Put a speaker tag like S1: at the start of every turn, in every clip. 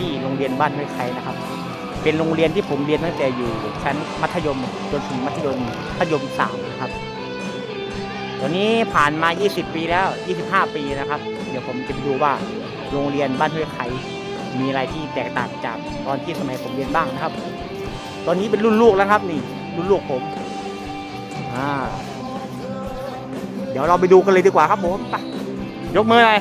S1: ที่โรงเรียนที่ผมเรียนตั้งแต่อยู่ชั้นมัธยมจนถึงมัธยมมัธยมสามนะครับตอนนี้ผ่านมา 20 ปีแล้ว 25 ปีนะครับ เดี๋ยวผมจะไปดูว่าโรงเรียนบ้านห้วยไคมีอะไรที่แตกต่างจากตอนที่สมัยผมเรียนบ้างนะครับ ตอนนี้เป็นรุ่นลูกแล้วครับนี่รุ่นลูกผมอ่าเดี๋ยวเราไปดูกันเลยดีกว่าครับผมไปยกมือเลย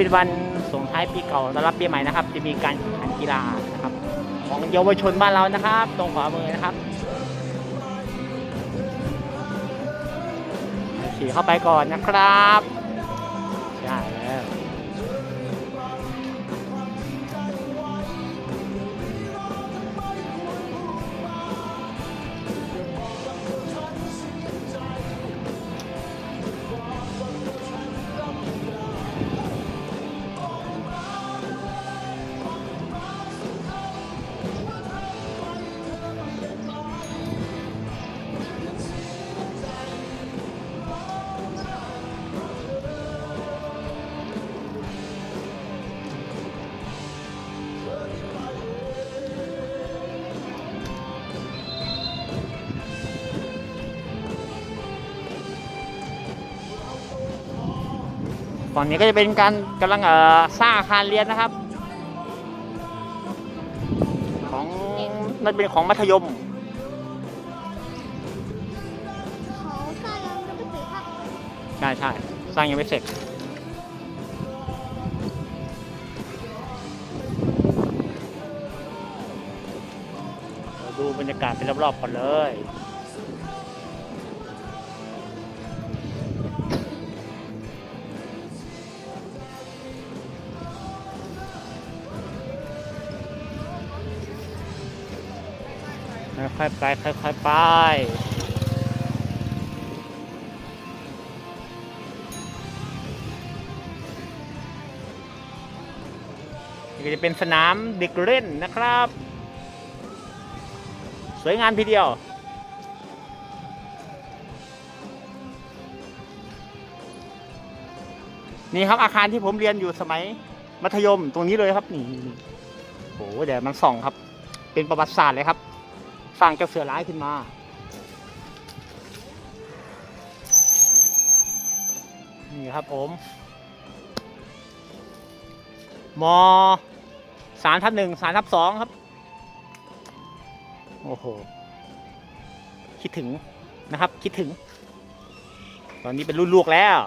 S1: เป็นวันส่งท้ายปีเก่าต้อนรับปีใหม่นะครับ จะมีการแข่งขันกีฬานะครับ ของเยาวชนบ้านเรานะครับ ตรงขวามือนะครับขี่เข้าไปก่อนนะครับใช่แล้ว ฝั่งนี้ก็จะเป็นการกำลังเอ่อสร้างอาคารเรียนนะครับ ของนั่นเป็นของมัธยม
S2: เขาสร้างยังไม่เสร็จครับ
S1: ใช่ใช่สร้างยังไม่เสร็จเราดูบรรยากาศเป็นรอบๆก่อนเลย ค่อยๆไปค่อยๆไปนี่ก็จะเป็นสนามเด็กเล่นนะครับ สวยงามทีเดียวนี่ครับอาคารที่ผมเรียนอยู่สมัยมัธยมตรงนี้เลยครับนี่นี่โอ้โหเดี๋ยวมันส่องครับ เป็นประวัติศาสตร์เลยครับ สร้างเจ้าเสือร้ายขึ้นมา นี่ครับผมมสามทับหนึ่งสามทับสองครับ โอ้โห คิดถึงนะครับ คิดถึง ตอนนี้เป็นรุ่นลูกแล้ว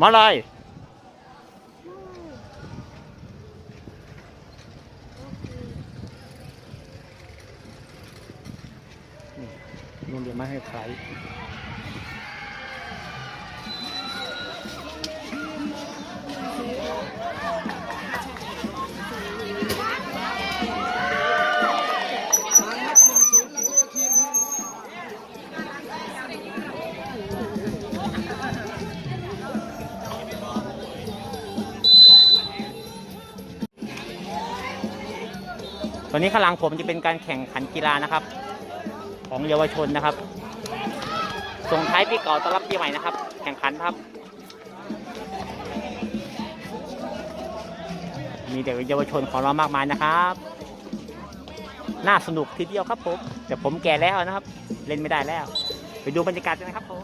S1: มาเลยนุ่นเดี๋ยนมาให้ใคร ตอนนี้ข้างหลังผมจะเป็นการแข่งขันกีฬานะครับ ของเยาวชนนะครับ ส่งท้ายปีเก่าต้อนรับปีใหม่นะครับ แข่งขันครับ มีเด็กเยาวชนของเรามากมายนะครับ น่าสนุกทีเดียวครับผมแต่ผมแก่แล้วนะครับ เล่นไม่ได้แล้ว ไปดูบรรยากาศกันนะครับผม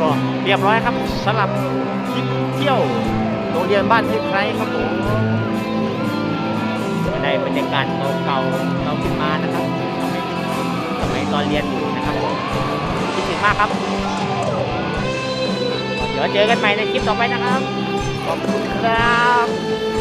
S1: ก็เรียบร้อยครับสำหรับทริปเที่ยวโรงเรียนบ้านที่ใครครับผมได้บรรยากาศเก่าๆเราขึ้นมานะครับทำให้ตอนเรียนอยู่นะครับผมคิดถึงมากครับ ดี๋ยวเจอกันใหม่ในคลิปต่อไปนะครับ ขอบคุณครับ